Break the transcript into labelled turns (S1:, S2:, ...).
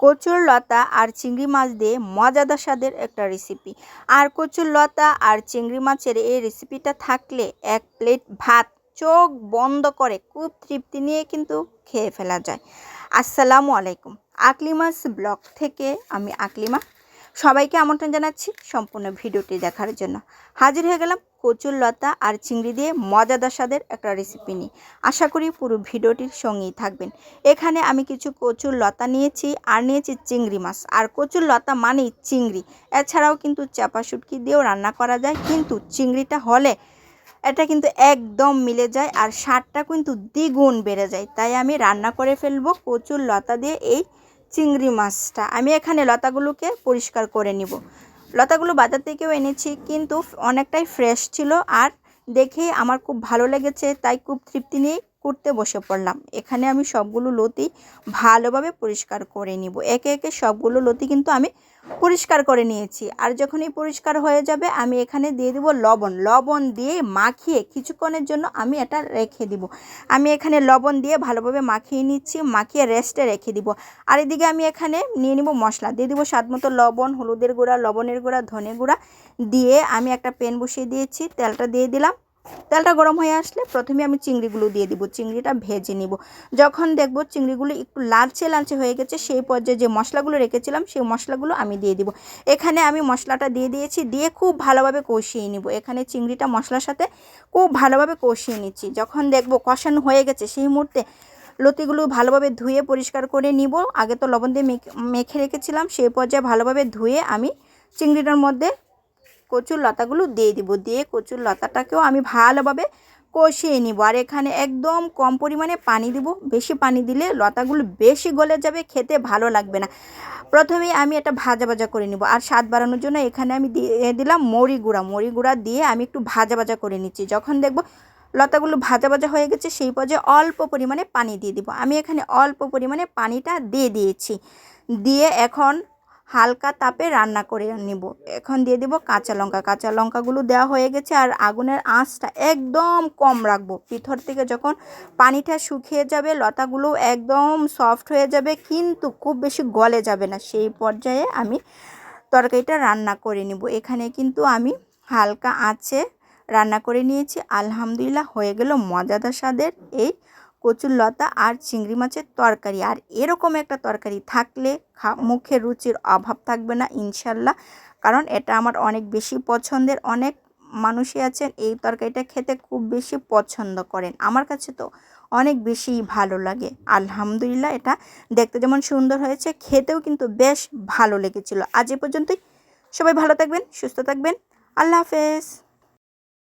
S1: কচুর লতা আর চিংড়ি মাছ দিয়ে মজাদার স্বাদের একটা রেসিপি আর কচুর লতা আর চিংড়ি মাছের এই রেসিপিটা থাকলে এক প্লেট ভাত চোখ বন্ধ করে খুব তৃপ্তি নিয়ে কিন্তু খেয়ে ফেলা যায়। আসসালামু আলাইকুম। আকলিমাস ব্লগ থেকে আমি আকলিমা সবাইকে আমন্ত্রণ জানাচ্ছি সম্পূর্ণ ভিডিওটি দেখার জন্য। হাজির হয়ে গেলাম কচুর লতা আর চিংড়ি দিয়ে মজাদার স্বাদের একটা রেসিপি নিয়ে। আশা করি পুরো ভিডিওটির সঙ্গেই থাকবেন। এখানে আমি কিছু কচুর লতা নিয়েছি আর নিয়েছি চিংড়ি মাছ। আর কচুর লতা মানেই চিংড়ি। এছাড়াও কিন্তু চাপা শুটকি দিয়েও রান্না করা যায়, কিন্তু চিংড়িটা হলে এটা কিন্তু একদম মিলে যায় আর স্বাদটা কিন্তু দ্বিগুণ বেড়ে যায়। তাই আমি রান্না করে ফেলব কচুর লতা দিয়ে এই চিংড়ি মাছটা। আমি এখানে লতাগুলোকে পরিষ্কার করে নিব। লতাগুলো বাজার থেকেও এনেছি, কিন্তু অনেকটাই ফ্রেশ ছিল আর দেখে আমার খুব ভালো লেগেছে, তাই খুব তৃপ্তি নিয়ে করতে বসে পড়লাম। এখানে আমি সবগুলো লতি ভালোভাবে পরিষ্কার করে নিব। একে একে সবগুলো লতি কিন্তু আমি পরিষ্কার করে নিয়েছি। আর যখনই পরিষ্কার হয়ে যাবে, আমি এখানে দিয়ে দিব লবণ। লবণ দিয়ে মাখিয়ে কিছুক্ষণের জন্য আমি এটা রেখে দিব। আমি এখানে লবণ দিয়ে ভালোভাবে মাখিয়ে নিচ্ছি, মাখিয়ে রেস্টে রেখে দিব। আর এদিকে আমি এখানে নিয়ে নিব মশলা। দিয়ে দিব স্বাদ মতো লবণ, হলুদের গুঁড়া, লবণের গুঁড়া, ধনে গুঁড়া দিয়ে আমি একটা প্যান বসিয়ে দিয়েছি। তেলটা দিয়ে দিলাম। তেলটা গরম হয়ে আসলে প্রথমে আমি চিংড়িগুলো দিয়ে দিব, চিংড়িটা ভেজে নিব। যখন দেখব চিংড়িগুলো একটু লালচে লালচে হয়ে গেছে, সেই পর্যায়ে যে মশলাগুলো রেখেছিলাম, সেই মশলাগুলো আমি দিয়ে দিব। এখানে আমি মশলাটা দিয়ে দিয়েছি, দিয়ে খুব ভালোভাবে কষিয়ে নিব। এখানে চিংড়িটা মশলার সাথে খুব ভালোভাবে কষিয়ে নিচ্ছি। যখন দেখব কষানো হয়ে গেছে, সেই মুহূর্তে লতিগুলো ভালোভাবে ধুয়ে পরিষ্কার করে নিব। আগে তো লবণ দিয়ে মেখে রেখেছিলাম, সেই পর্যায়ে ভালোভাবে ধুয়ে আমি চিংড়িটার মধ্যে কচুর লতাগুলো দিয়ে দিব। দিয়ে কচুর লতাটাকেও আমি ভালোভাবে কষিয়ে নিব। আর এখানে একদম কম পরিমাণে পানি দিব। বেশি পানি দিলে লতাগুলো বেশি গলে যাবে, খেতে ভালো লাগবে না। প্রথমেই আমি এটা ভাজা ভাজা করে নিব। আর স্বাদ বাড়ানোর জন্য এখানে আমি দিয়ে দিলাম মরি গুঁড়া। মরি গুঁড়া দিয়ে আমি একটু ভাজা ভাজা করে নিচ্ছি। যখন দেখব লতাগুলো ভাজা ভাজা হয়ে গেছে, সেই পর্যায়ে অল্প পরিমাণে পানি দিয়ে দিব। আমি এখানে অল্প পরিমাণে পানিটা দিয়ে দিয়েছি। দিয়ে এখন হালকা তাপে রান্না করে নিব। এখন দিয়ে দিব কাঁচা লঙ্কা। কাঁচা লঙ্কাগুলো দেওয়া হয়ে গেছে আর আগুনের আঁচটা একদম কম রাখব। ভিতর থেকে যখন পানিটা শুকিয়ে যাবে, লতাগুলো একদম সফট হয়ে যাবে, কিন্তু খুব বেশি গলে যাবে না। সেই পর্যায়ে আমি তরকারিটা রান্না করে নিব। এখানে কিন্তু আমি হালকা আঁচে রান্না করে নিয়েছি। আলহামদুলিল্লাহ, হয়ে গেল মজাদার স্বাদের এই কচুর লতা আর চিংড়ি মাছের তরকারি। আর এরকম একটা তরকারি থাকলে মুখে রুচির অভাব থাকবে না, ইনশাল্লাহ। কারণ এটা আমার অনেক বেশি পছন্দের। অনেক মানুষই আছেন এই তরকারিটা খেতে খুব বেশি পছন্দ করেন। আমার কাছে তো অনেক বেশি ভালো লাগে। আলহামদুলিল্লাহ এটা দেখতে যেমন সুন্দর হয়েছে, খেতেও কিন্তু বেশ ভালো লেগেছিল। আজ এ পর্যন্তই। সবাই ভালো থাকবেন, সুস্থ থাকবেন। আল্লাহ হাফেজ।